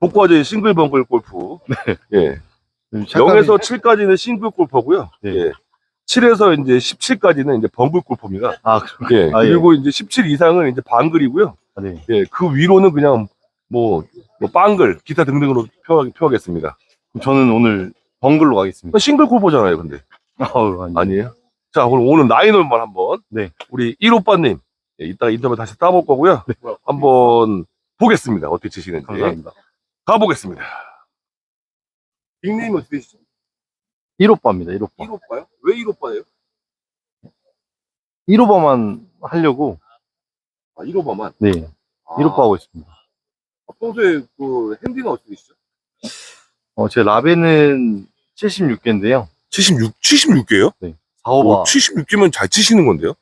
복과제 싱글 벙글 골프. 예. 0에서 7까지는 싱글 골퍼고요. 네. 예. 7에서 이제 17까지는 이제 벙글 골프입니다. 아, 그럼- 예. 아, 예. 그리고 이제 17 이상은 이제 방글이고요. 아, 네. 예. 그 위로는 그냥 뭐, 뭐 빵글, 기타 등등으로 표, 표하겠습니다. 그럼 저는 오늘 벙글로 가겠습니다. 싱글 골퍼잖아요, 근데. 아우, 아니. 아니에요? 자, 그럼 오늘 나인홀만 한번. 네. 우리 1오빠님. 예, 이따가 인터뷰 다시 따볼 거고요. 한번 보겠습니다. 어떻게 치시는지. 감사합니다. 가보겠습니다. 닉네임이 어떻게 되시죠? 1호바입니다, 1호바. 1오빠요? 왜 1오빠예요? 1호바만 하려고, 아, 1오빠만. 네. 아, 1호바 하고 있습니다. 아, 평소에 그 핸디는 어떻게 되시죠? 어, 제 라베는 76개인데요. 76, 76개요? 4호바 76개면 잘 치시는 건데요?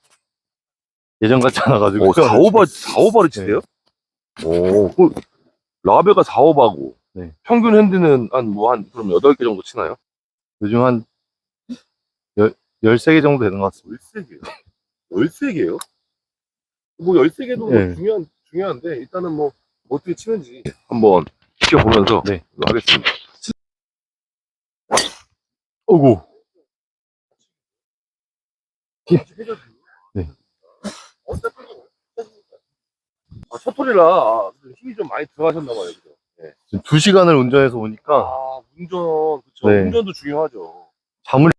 예전 같지 않아가지고. 오, 4오바, 4오바를 치세요? 오, 그, 라베가 4오바고. 네. 평균 핸디는 한, 뭐, 한, 그럼 8개 정도 치나요? 요즘 한 열, 13개 정도 되는 것 같습니다. 13개요? 13개요? 뭐 13개도 네. 중요한, 중요한데, 일단은 뭐, 어떻게 치는지 한번 지켜보면서 네. 하겠습니다. 어구. 네. 아, 아, 힘이 좀 많이 들어가셨나봐요. 그죠? 지금 2시간을 운전해서 오니까 아, 운전, 그쵸. 네. 운전도 중요하죠. 잠을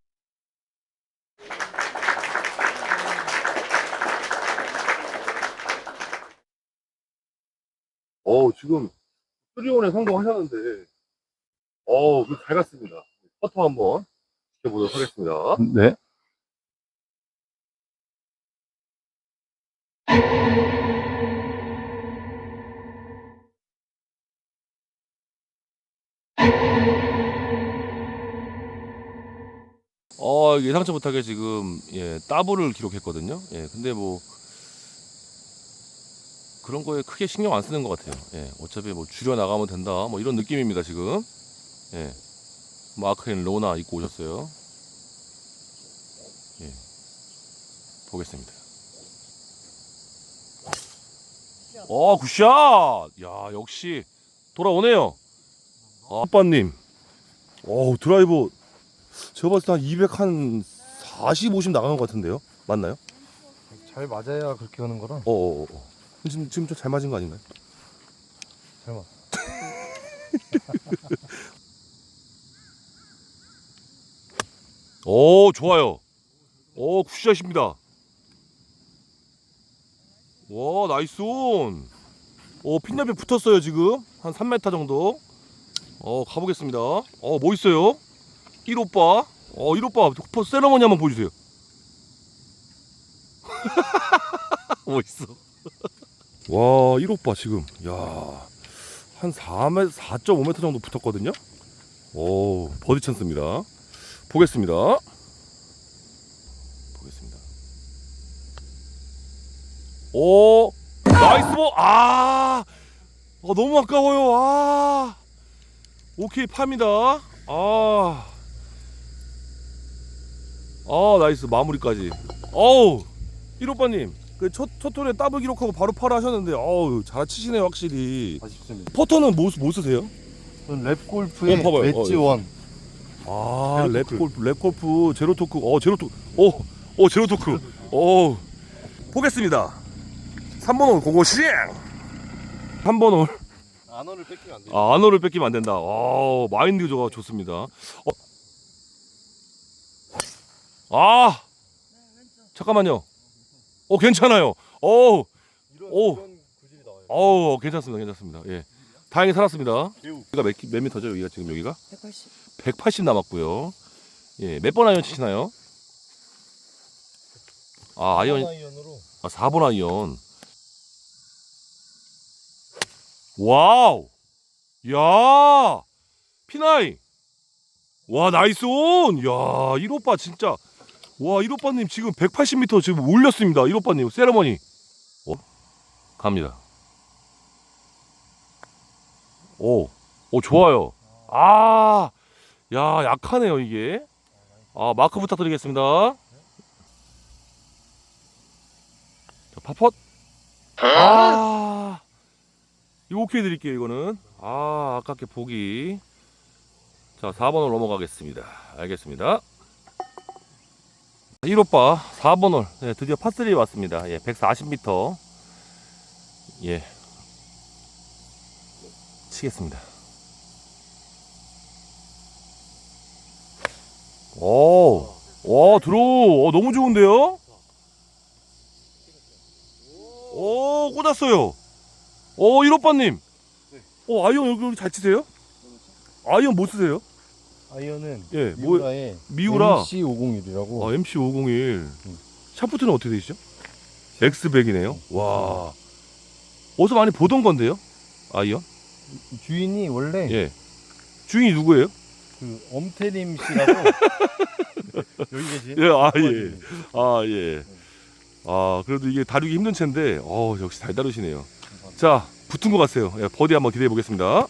어 지금 수리온에 성공하셨는데, 어, 그잘 갔습니다. 퍼터 한번 지켜보도록 하겠습니다. 네. 어, 예상치 못하게 지금 예, 더블을 기록했거든요. 예, 근데 뭐 그런 거에 크게 신경 안 쓰는 것 같아요. 예, 어차피 뭐 줄여 나가면 된다. 뭐 이런 느낌입니다, 지금. 예. 마크앤 로나 입고 오셨어요. 예. 보겠습니다. 어, 굿샷! 야, 역시 돌아오네요. 아, 아빠님. 어우, 드라이버 제가 봤을 때 한 200, 한 40, 50 나간 것 같은데요? 맞나요? 잘 맞아야 그렇게 하는 거라 어어어. 지금, 지금 좀 잘 맞은 거 아닌가요? 잘 맞. 오, 좋아요. 오, 굿샷입니다. 와, 나이스 온. 오, 핀옆에 붙었어요, 지금. 한 3m 정도. 어, 가보겠습니다. 어, 뭐 있어요? 1 오빠. 어, 1오빠. 포 세러머니 한번 보여주세요. 뭐 있어? 와, 1오빠 지금. 야, 한 4m, 4.5m 정도 붙었거든요. 오, 버디 찬스입니다. 보겠습니다. 보겠습니다. 오, 나이스 볼. 아, 아, 너무 아까워요. 아, 오케이 팝니다. 아, 아, 나이스 마무리까지. 어우, 1호빠님. 그 첫, 첫 톨에 더블 기록하고 바로 파를 하셨는데, 어우, 잘 치시네 요, 확실히. 아쉽습니다. 퍼터는 뭐, 뭐 쓰세요? 저는 랩골프의 어, 봐봐요. 웨지 어, 원. 아, 제로 토크. 랩골프, 랩 골프, 제로 토크, 어, 제로 토크, 오, 오, 제로 토크, 오, 보겠습니다. 3번 홀 고고 시행! 3번 홀, 안원을 뺏기면 안 돼요. 아, 안호를 뺏기면 안 된다. 아, 마인드 가 좋습니다. 어. 아, 잠깐만요. 어, 괜찮아요. 어, 이런, 오. 이런 구질이 나와요. 어, 괜찮습니다, 괜찮습니다. 예, 다행히 살았습니다. 배우. 여기가 몇, 키- 몇 미터죠? 여기가 지금 여기가? 180. 180 남았고요. 예, 몇 번 아이언 치시나요? 아, 아이언, 아이언으로 아, 4번 아이언. 와우! 야! 피나이! 와, 나이스 온! 야, 1오빠 진짜. 와, 1오빠님 지금 180m 지금 올렸습니다. 1오빠님, 세레머니. 어? 갑니다. 오, 오, 좋아요. 아, 야, 약하네요, 이게. 아, 마크 부탁드리겠습니다. 자, 파펫. 아, 이거 오케이 드릴게요, 이거는. 아, 아깝게 보기. 자, 4번으로 넘어가겠습니다. 알겠습니다. 1호바 4번 홀. 네, 드디어 파3 왔습니다. 예, 140m. 예. 치겠습니다. 오, 와, 들어. 어, 너무 좋은데요? 오, 꽂았어요. 오, 1호빠님. 어, 아이언 여기, 여기 잘 치세요? 아이언 뭐 쓰세요? 아이언은 예, 뭐, 미우라의 미우라. MC501이라고 아, MC501. 음. 샤프트는 어떻게 되시죠? X100이네요. 와. 어디서 많이 보던 건데요? 아이언? 주인이 원래 예. 주인이 누구예요? 그 엄태림 씨라고 여기 계신 예, 아, 예. 아, 예. 아, 그래도 이게 다루기 힘든 채인데, 어, 역시 잘 다루시네요. 자, 붙은 것 같아요. 예, 버디 한번 기대해 보겠습니다.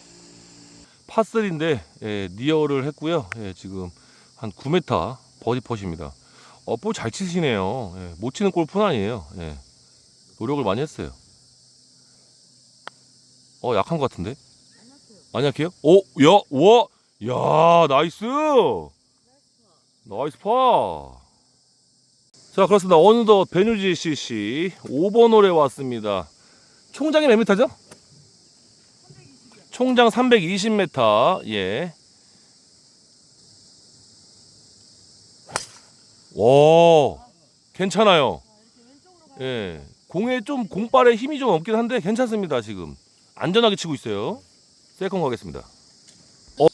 파3인데, 예, 니어를 했고요. 예, 지금 한 9m 버디 퍼십니다. 어, 볼 잘 치시네요. 예, 못 치는 골프는 아니에요. 예, 노력을 많이 했어요. 어, 약한 것 같은데? 안 약해요? 오, 야, 와, 야, 나이스! 나이스 파! 자, 그렇습니다. 어느덧 베뉴지 CC 5번 홀에 왔습니다. 총장이 몇 미터죠? 총장 320m. 예. 와, 괜찮아요. 예. 공에 좀 공발에 힘이 좀 없긴 한데 괜찮습니다, 지금. 안전하게 치고 있어요. 세컨 가겠습니다. 어.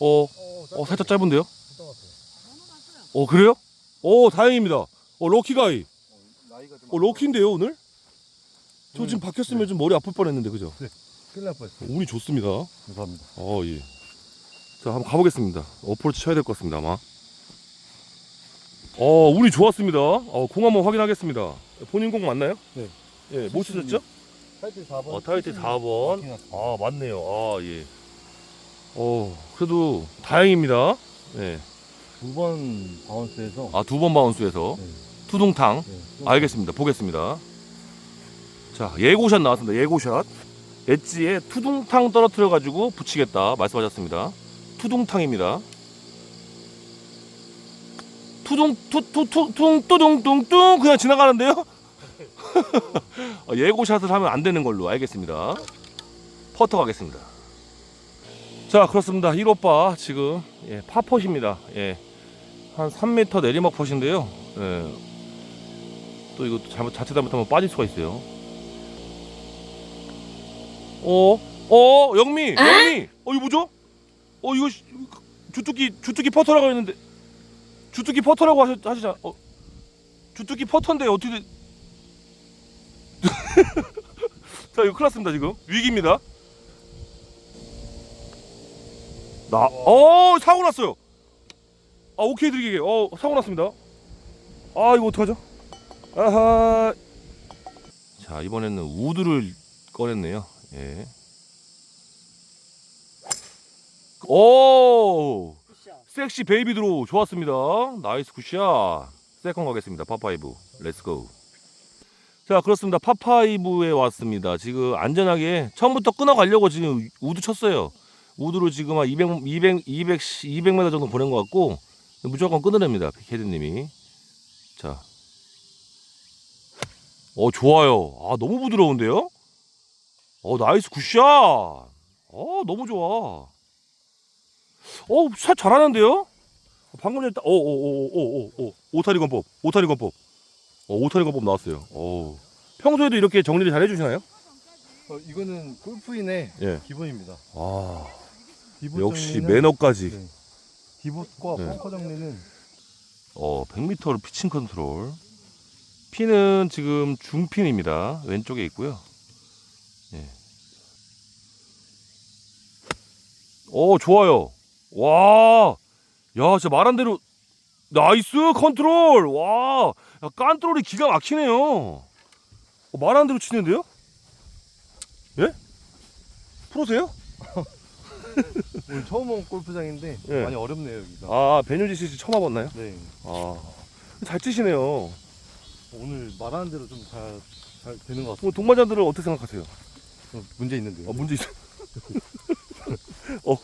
어, 어 살짝 짧은데요? 어, 그래요? 어, 다행입니다. 어, 럭키 가이. 나이가 좀 어, 럭키인데요, 오늘? 저 음, 지금 박혔으면 좀 머리 아플 뻔했는데, 그죠? 큰일 날 뻔했어요 운이 좋습니다. 감사합니다 어, 예. 자, 한번 가보겠습니다. 어프로치 쳐야 될 것 같습니다, 아마. 어, 운이 좋았습니다. 어, 공 한번 확인하겠습니다. 본인 공 맞나요? 네. 예, 뭐 쓰셨죠? 타이틀 4번 어, 타이틀 4번. 아, 맞네요. 아, 예. 어, 그래도 다행입니다. 예. 두번 바운스에서 아, 두 번 바운스에서 네. 투둥탕. 네, 알겠습니다. 보겠습니다. 자, 예고샷 나왔습니다. 예고샷. 엣지에 투둥탕 떨어뜨려 가지고 붙이겠다 말씀하셨습니다. 투둥탕입니다. 투둥 투투투퉁 뚜둥뚱뚱 그냥 지나가는데요? 어, 예고샷을 하면 안 되는 걸로 알겠습니다. 퍼터 가겠습니다. 자, 그렇습니다. 1호바 지금 예, 파퍼십니다. 예. 한 3m 내리막 퍼신데요. 예. 또 이거 잘못 자칫 잘못하면 빠질 수가 있어요. 어, 어, 영미, 영미, 어 이거 뭐죠? 어 이거 시- 주특기 주특기 퍼터라고 했는데 주특기 퍼터라고 하시, 하시자. 어, 주특기 퍼터인데 어떻게? 돼? 자 이거 큰일 났습니다 지금 위기입니다. 나, 어 사고 났어요. 아 오케이 드리게, 어 사고 났습니다. 아 이거 어떡하죠? 아하. 자 이번에는 우드를 꺼냈네요. 예. 오. 섹시 베이비 드로우 좋았습니다. 나이스 굿샷. 세컨 가겠습니다. 파파이브. 렛츠고. 자 그렇습니다. 파파이브에 왔습니다. 지금 안전하게 처음부터 끊어가려고 지금 우드 쳤어요. 우드로 지금 한 200, 200, 200, 200m 정도 보낸 것 같고 무조건 끊어냅니다. 캐디님이. 자. 어 좋아요. 아 너무 부드러운데요? 어 나이스 굿샷. 어 너무 좋아. 어 샷 잘하는데요? 방금 전에 오오오오오오 오타리 건법 오타리 건법 어 오타리 건법 나왔어요. 어 평소에도 이렇게 정리를 잘 해주시나요? 어, 이거는 골프인의 예. 기본입니다 아 디봇 역시 정리는- 매너까지. 네. 디봇과 네. 벙커 정리는 어 100m로 피칭 컨트롤. 핀은 지금 중핀입니다. 왼쪽에 있고요. 예. 오 좋아요. 와, 야 진짜 말한 대로 나이스 컨트롤. 와, 야, 깐트롤이 기가 막히네요. 어, 말한 대로 치는데요? 예? 프로세요? 오늘 처음 온 골프장인데 예. 많이 어렵네요 여기가 아 베뉴지 씨 처음 와봤나요? 네 아, 잘 치시네요. 오늘 말하는 대로 좀 잘 잘 되는 것 같습니다 뭐 동반자들은 어떻게 생각하세요? 어, 문제 있는데요. 어, 문제 있어. 어,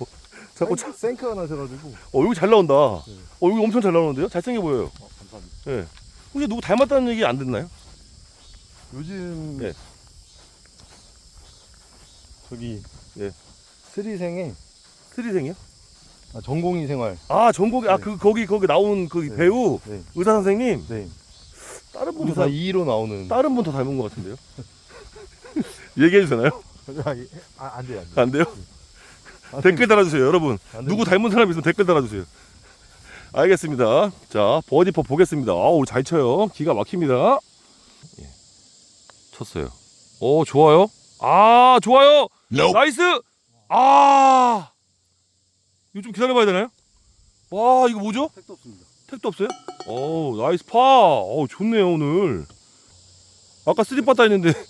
자꾸 차, 생크, 생크가 나셔가지고. 어, 여기 잘 나온다. 어, 네. 여기 엄청 잘 나오는데요? 잘생겨 보여요. 어, 감사합니다. 예. 혹시 누구 닮았다는 얘기 안 듣나요? 요즘 네. 저기 예. 스리생에 스리생이요? 아, 전공의 생활. 아, 전곡이, 아, 네. 그, 거기, 거기 나온 그 네. 배우, 네. 의사 선생님, 네. 다른 분도 의사 닮, 2로 나오는. 다른 분 더 닮은 것 같은데요? 얘기해도 되나요? 아, 예. 아, 안 돼요. 안 돼요. 안 돼요? 안 댓글 달아주세요, 여러분. 안 누구. 닮은 사람 있으면 댓글 달아주세요. 알겠습니다. 자, 버디퍼 보겠습니다. 아우, 잘 쳐요. 기가 막힙니다. 예. 쳤어요. 오, 좋아요. 아, 좋아요. 나이스. 아, 이거 좀 기다려봐야 되나요? 와, 이거 뭐죠? 택도 없습니다. 택도 없어요? 오, 나이스 파. 어, 좋네요, 오늘. 아까 쓰리 빠따 했는데.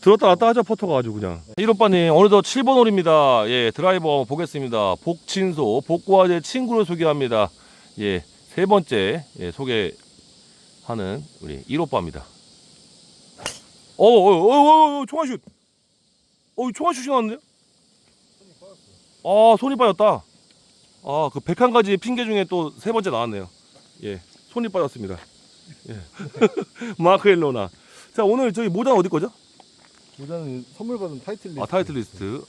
들었다 놨다 하자 퍼터가 아주 그냥. 1호빠님 어느덧 7번 홀입니다. 예 드라이버 보겠습니다. 복친소 복구화제 친구를 소개합니다. 예세 번째 예, 소개하는 우리 1호빠입니다. 어어어어 총알슛. 어 총알슛이 나왔는데요? 아 손이 빠졌다 아 그 101가지 핑계 중에 또 세 번째 나왔네요 예 손이 빠졌습니다 예 마크 엘로나 자 오늘 저희 모자 어디 거죠? 모자는 선물 받은 타이틀 리스트. 아 타이틀 리스트.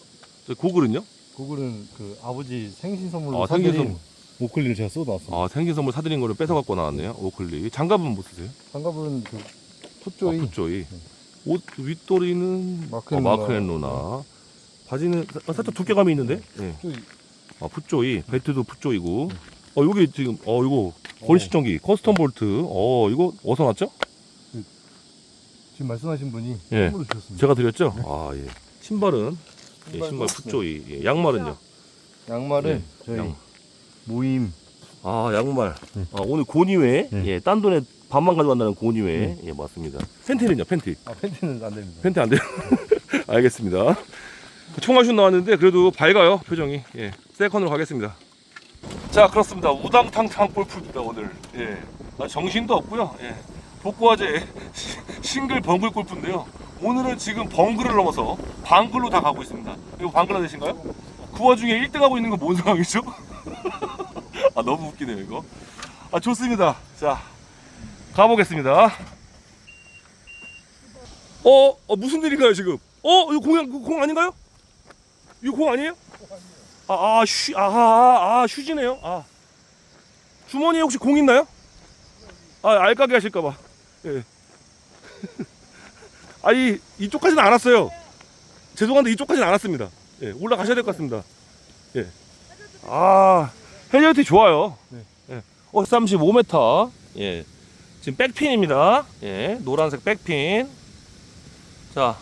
저 고글은요? 그거는 그 아버지 생신 선물로 아, 생신 사드린 오클리를 제가 써놨습니다. 아 생긴 선물 사드린 거를 뺏어 갖고 나왔네요. 오클리. 장갑은 못 쓰세요? 장갑은 그 아, 풋조이 풋조이. 옷 윗도리는 마크 어, 앤 마크. 앤 루나. 바지는 사- 살짝 두께감이 있는데. 예. 풋조이. 아 풋조이. 벨트도 풋조이고. 어 여기 지금 어 이거 걸시정기 커스텀 볼트. 어 이거 어디서 났죠? 지금 말씀하신 분이 예. 선물로 주셨습니다. 제가 드렸죠? 아 예. 신발은 예, 신발도, 신발 풋조이. 예, 양말은요? 양말은 네, 저희 양. 모임 아 양말. 네. 아 오늘 고니회. 네. 예, 딴 돈에 반만 가져간다는 고니회. 예 맞습니다. 팬티는요 팬티. 아 팬티는 안 됩니다. 팬티 안 돼요? 알겠습니다. 총알슛 나왔는데 그래도 밝아요 표정이. 예, 세컨으로 가겠습니다. 자 그렇습니다. 우당탕탕 골프입니다 오늘. 예, 아, 정신도 없고요. 예, 복구화제 시- 싱글 벙글 골프인데요. 오늘은 지금 벙글을 넘어서 방글로 다 가고 있습니다. 이거 방글라데시인가요? 그 와중에 1등 하고 있는 건 뭔 상황이죠? 아 너무 웃기네요 이거. 아 좋습니다. 자 가보겠습니다. 어, 어 무슨 일인가요 지금? 어, 이거 공, 이거 공 아닌가요? 이거 공 아니에요? 아, 아, 쉬, 아, 아, 아, 휴지네요. 아, 주머니에 혹시 공 있나요? 아, 알까기 하실까봐. 예. 아니 이쪽까지는 안 왔어요. 죄송한데 이쪽까지는 안 왔습니다. 예, 올라가셔야 될 것 같습니다. 예. 아, 헬리오티 좋아요. 네. 예. 어, 35m. 예. 지금 백핀입니다. 예, 노란색 백핀. 자.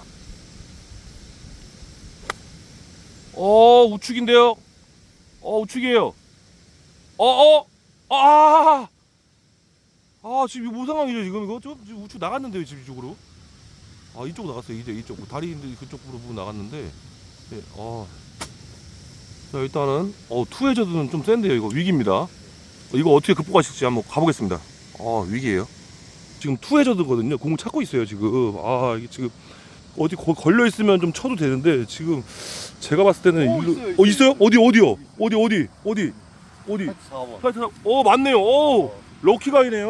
어, 우측인데요. 어, 우측이에요. 어, 어, 아, 아, 지금 이거 뭐 상황이죠, 지금 이거? 좀 우측 나갔는데요, 지금 이쪽으로. 아, 이쪽으로 나갔어요, 이제 이쪽. 다리인데 그쪽으로 보고 나갔는데. 예, 어. 자, 일단은, 어, 투해저드는 좀 센데요, 이거. 위기입니다. 어, 이거 어떻게 극복하실지 한번 가보겠습니다. 아, 위기예요. 지금 투해저드거든요. 공을 찾고 있어요, 지금. 아, 이게 지금 어디 거- 걸려 있으면 좀 쳐도 되는데 지금 제가 봤을 때는 어, 일로 있어요, 어 있어요? 어디 어디요? 어디 어디 어디 어디? 4번. 파이트 사- 어 맞네요. 어 럭키가이네요.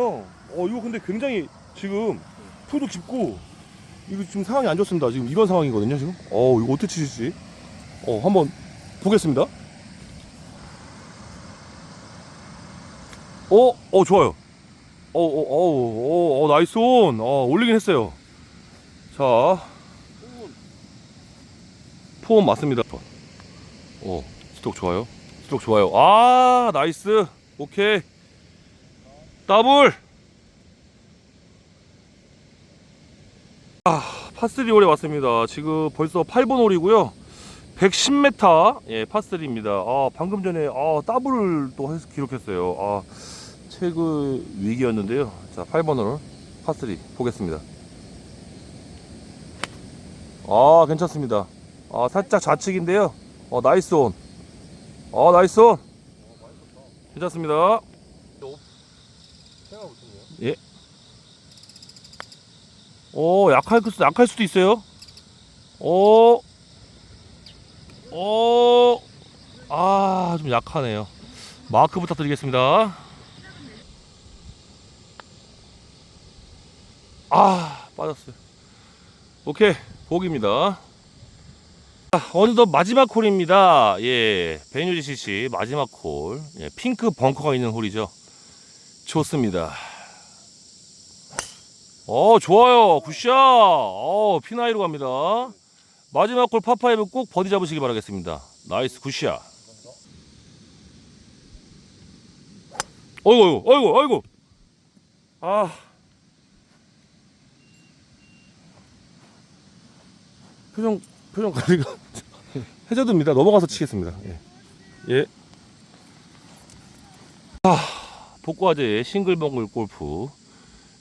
어 이거 근데 굉장히 지금 풀도 깊고 이거 지금 상황이 안 좋습니다. 지금 이런 상황이거든요. 지금. 어 이거 어떻게 치실지. 어 한번 보겠습니다. 어, 어 좋아요. 어, 어, 어, 어, 어 나이스 온. 어 올리긴 했어요. 자. 폼 맞습니다. 어, 스톡 좋아요. 스톡 좋아요. 아, 나이스. 오케이. 더블. 아, 파3 홀에 왔습니다. 지금 벌써 8번 홀이고요. 110m 예, 파3입니다. 아, 방금 전에 아, 더블을 또 기록했어요. 아, 최고 위기였는데요. 자, 8번 홀 파3 보겠습니다. 아, 괜찮습니다. 아, 살짝 좌측인데요. 어, 나이스 온. 어, 나이스 온. 괜찮습니다. 못했네요. 오, 약할, 수- 약할 수도 있어요. 오, 오, 아, 좀 약하네요. 마크 부탁드리겠습니다. 아, 빠졌어요. 오케이, 보기입니다. 자, 어느덧 마지막 홀입니다. 예, 베뉴지 CC 마지막 홀. 예, 핑크 벙커가 있는 홀이죠. 좋습니다. 어, 좋아요. 굿샷. 어, 피나이로 갑니다. 마지막 홀 파파이브 꼭 버디 잡으시기 바라겠습니다. 나이스 굿샷. 어이구, 어이구, 어이구. 아. 표정, 표정 관리가 해저드입니다. 넘어가서 치겠습니다. 예. 예. 아, 복과제의 싱글벙글 골프.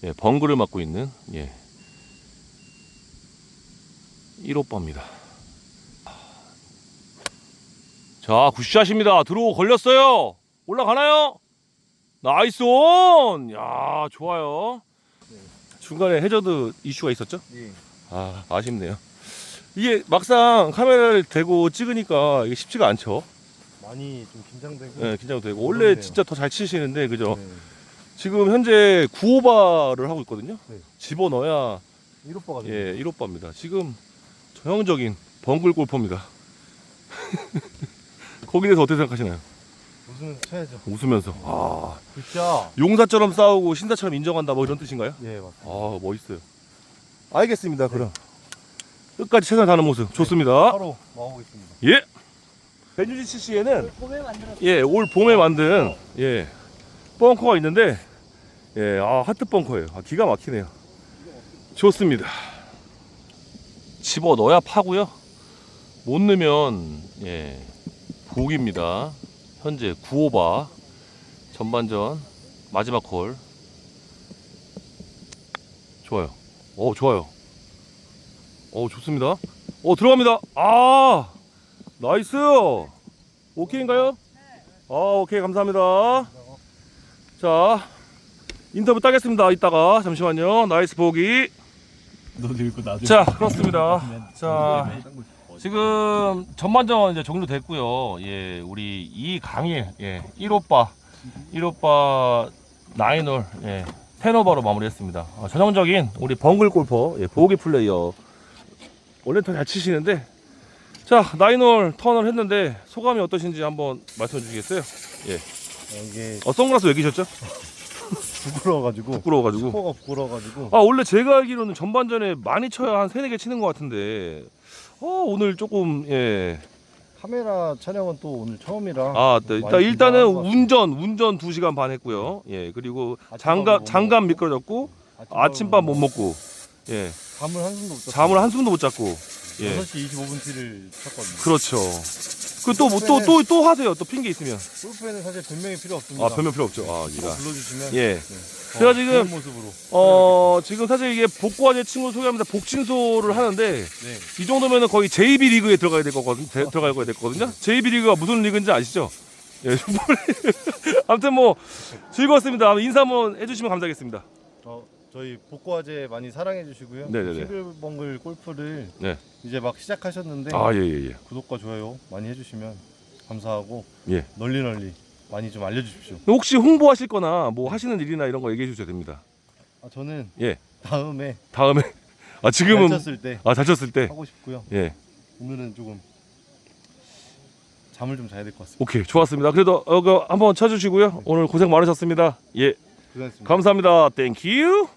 예, 벙글을 맡고 있는 예. 1호빠입니다. 자, 굿샷입니다. 들어오 걸렸어요. 올라가나요? 나이스 온! 야, 좋아요. 중간에 해저드 이슈가 있었죠? 예. 아, 아쉽네요. 이게 막상 카메라를 대고 찍으니까 이게 쉽지가 않죠. 많이 좀 긴장되고. 예, 긴장되고. 원래 그렇네요. 진짜 더 잘 치시는데, 그죠? 네. 지금 현재 9오바를 하고 있거든요. 네. 집어넣어야 1호빠가 예, 1오바입니다. 지금 전형적인 벙글 골퍼입니다. 거기에 대해서 어떻게 생각하시나요? 웃으면서 쳐야죠. 웃으면서. 아, 굿샷. 용사처럼 싸우고 신사처럼 인정한다 뭐 이런 뜻인가요? 예, 맞습니다. 아, 멋있어요. 알겠습니다. 그럼 끝까지 최선을 다하는 모습 좋습니다. 바로 나오겠습니다. 예. 베뉴지 CC에는 봄에 만들었어. 예, 올 봄에 만든 예 벙커가 있는데 예, 아 하트 벙커예요. 아, 기가 막히네요. 좋습니다. 집어 넣어야 파고요. 못 넣으면 예 복입니다. 현재 9오바 전반전 마지막 콜 좋아요. 오 좋아요. 오 좋습니다. 오 들어갑니다. 아 나이스. 오케이인가요? 아 오케이 감사합니다. 자 인터뷰 따겠습니다. 이따가 잠시만요. 나이스 보기. 너도 읽고 나도. 자 그렇습니다. 자 지금 전반전 이제 종료됐고요. 예 우리 이강일 예 1호빠 1호빠 나인홀 예 텐오버로 마무리했습니다. 어, 전형적인 우리 벙글 골퍼 예, 보기 플레이어 원래 더 잘 치시는데 자 나인홀 턴을 했는데 소감이 어떠신지 한번 말씀해 주시겠어요? 이게 어 선글라스 왜 끼셨죠? 부끄러워가지고. 부끄러워가지고 스코어가 부끄러워가지고. 아 원래 제가 알기로는 전반전에 많이 쳐야 한 세네 개 치는 것 같은데 어 오늘 조금 예. 카메라 촬영은 또 오늘 처음이라. 아 네, 많이 일단 일단은 긴장한 것 같습니다. 운전 운전 2 시간 반 했고요. 예. 그리고 장갑 못 장갑 미끄러졌고 아침밥 못 먹고 예. 잠을 한숨도 못 잤어요. 잠을 한숨도 못 잤고 예. 6시 25분 티를 쳤거든요. 그렇죠. 그 또 뭐 또 또 또 하세요. 또 핑계 있으면. 골프에는 사실 변명이 필요 없습니다. 아 변명 필요 없죠. 아또 이가. 불러주시면 예. 네. 제가 더 지금 좋은 모습으로. 어 지금 사실 이게 복과 제 친구 소개합니다. 복진소를 하는데 네. 이 정도면은 거의 JB 리그에 들어가야 될 거거든. 데- 들어가야 됐거든요. JB 리그가 무슨 리그인지 아시죠? 예. 아무튼 뭐 즐거웠습니다. 인사 한번 해주시면 감사하겠습니다. 어, 저희 복고화제 많이 사랑해 주시고요. 네네네. 싱글벙글 골프를 네. 이제 막 시작하셨는데 아 예 예 예. 구독과 좋아요 많이 해주시면 감사하고 예. 널리 널리 많이 좀 알려주십시오. 혹시 홍보하실 거나 뭐 하시는 일이나 이런 거 얘기해 주셔도 됩니다. 아, 저는 예. 다음에 다음에 아 지금은 잘 쳤을 때 아 다쳤을 때 하고 싶고요. 예. 오늘은 조금 잠을 좀 자야 될 것 같습니다. 오케이 좋았습니다. 그래도 어, 그 한번 쳐주시고요. 오늘 고생 많으셨습니다. 예. 감사합니다. 땡큐.